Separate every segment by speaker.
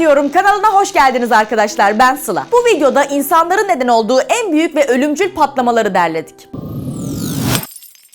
Speaker 1: diyorum kanalına hoş geldiniz arkadaşlar ben Sıla. Bu videoda insanların neden olduğu en büyük ve ölümcül patlamaları derledik.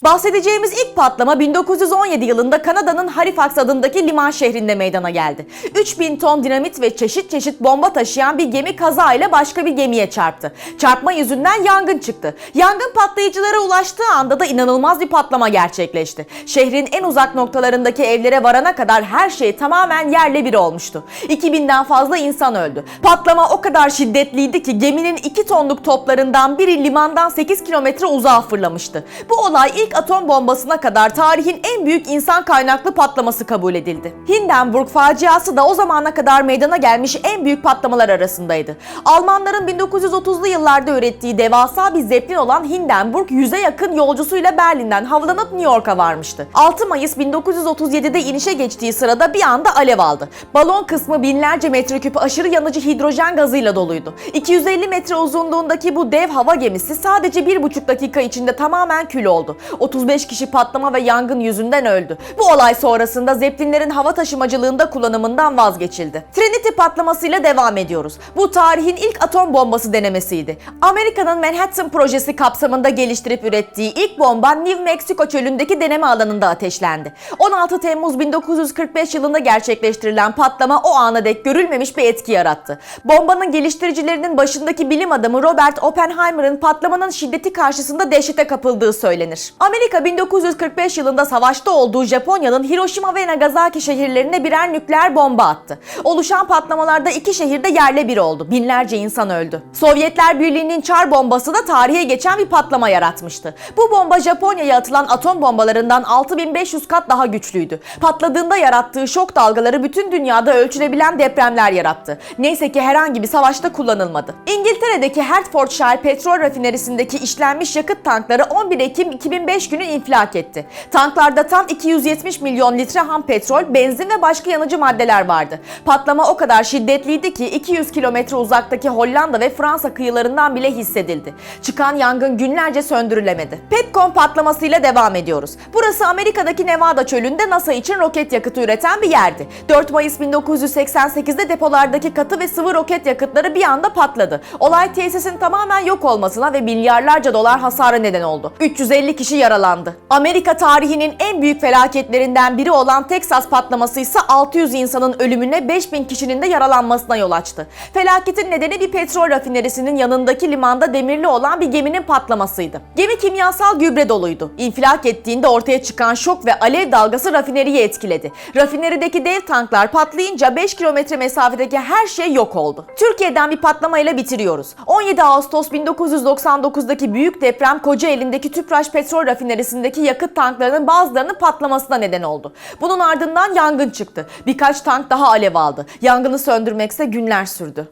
Speaker 1: Bahsedeceğimiz ilk patlama 1917 yılında Kanada'nın Halifax adındaki liman şehrinde meydana geldi. 3000 ton dinamit ve çeşit çeşit bomba taşıyan bir gemi kaza ile başka bir gemiye çarptı. Çarpma yüzünden yangın çıktı. Yangın patlayıcılara ulaştığı anda da inanılmaz bir patlama gerçekleşti. Şehrin en uzak noktalarındaki evlere varana kadar her şey tamamen yerle bir olmuştu. 2000'den fazla insan öldü. Patlama o kadar şiddetliydi ki geminin 2 tonluk toplarından biri limandan 8 kilometre uzağa fırlamıştı. Bu olay ilk atom bombasına kadar tarihin en büyük insan kaynaklı patlaması kabul edildi. Hindenburg faciası da o zamana kadar meydana gelmiş en büyük patlamalar arasındaydı. Almanların 1930'lu yıllarda ürettiği devasa bir zeplin olan Hindenburg yüze yakın yolcusuyla Berlin'den havalanıp New York'a varmıştı. 6 Mayıs 1937'de inişe geçtiği sırada bir anda alev aldı. Balon kısmı binlerce metreküp aşırı yanıcı hidrojen gazıyla doluydu. 250 metre uzunluğundaki bu dev hava gemisi sadece 1,5 dakika içinde tamamen kül oldu. 35 kişi patlama ve yangın yüzünden öldü. Bu olay sonrasında zeplinlerin hava taşımacılığında kullanımından vazgeçildi. Trinity patlamasıyla devam ediyoruz. Bu tarihin ilk atom bombası denemesiydi. Amerika'nın Manhattan projesi kapsamında geliştirip ürettiği ilk bomba New Mexico çölündeki deneme alanında ateşlendi. 16 Temmuz 1945 yılında gerçekleştirilen patlama o ana dek görülmemiş bir etki yarattı. Bombanın geliştiricilerinin başındaki bilim adamı Robert Oppenheimer'ın patlamanın şiddeti karşısında dehşete kapıldığı söylenir. Amerika 1945 yılında savaşta olduğu Japonya'nın Hiroşima ve Nagasaki şehirlerine birer nükleer bomba attı. Oluşan patlamalarda iki şehirde yerle bir oldu. Binlerce insan öldü. Sovyetler Birliği'nin çar bombası da tarihe geçen bir patlama yaratmıştı. Bu bomba Japonya'ya atılan atom bombalarından 6500 kat daha güçlüydü. Patladığında yarattığı şok dalgaları bütün dünyada ölçülebilen depremler yarattı. Neyse ki herhangi bir savaşta kullanılmadı. İngiltere'deki Hertfordshire petrol rafinerisindeki işlenmiş yakıt tankları 11 Ekim 2005 günü infilak etti. Tanklarda tam 270 milyon litre ham petrol, benzin ve başka yanıcı maddeler vardı. Patlama o kadar şiddetliydi ki 200 kilometre uzaktaki Hollanda ve Fransa kıyılarından bile hissedildi. Çıkan yangın günlerce söndürülemedi. Petcom patlamasıyla devam ediyoruz. Burası Amerika'daki Nevada çölünde NASA için roket yakıtı üreten bir yerdi. 4 Mayıs 1988'de depolardaki katı ve sıvı roket yakıtları bir anda patladı. Olay tesisin tamamen yok olmasına ve milyarlarca dolar hasara neden oldu. 350 kişi yaralandı. Amerika tarihinin en büyük felaketlerinden biri olan Texas patlaması ise 600 insanın ölümüne 5000 kişinin de yaralanmasına yol açtı. Felaketin nedeni bir petrol rafinerisinin yanındaki limanda demirli olan bir geminin patlamasıydı. Gemi kimyasal gübre doluydu. İnfilak ettiğinde ortaya çıkan şok ve alev dalgası rafineriyi etkiledi. Rafinerideki dev tanklar patlayınca 5 kilometre mesafedeki her şey yok oldu. Türkiye'den bir patlamayla bitiriyoruz. 17 Ağustos 1999'daki büyük deprem Kocaeli'ndeki Tüpraş petrol rafinerisindeki yakıt tanklarının bazılarının patlamasına neden oldu. Bunun ardından yangın çıktı. Birkaç tank daha alev aldı. Yangını söndürmekse günler sürdü.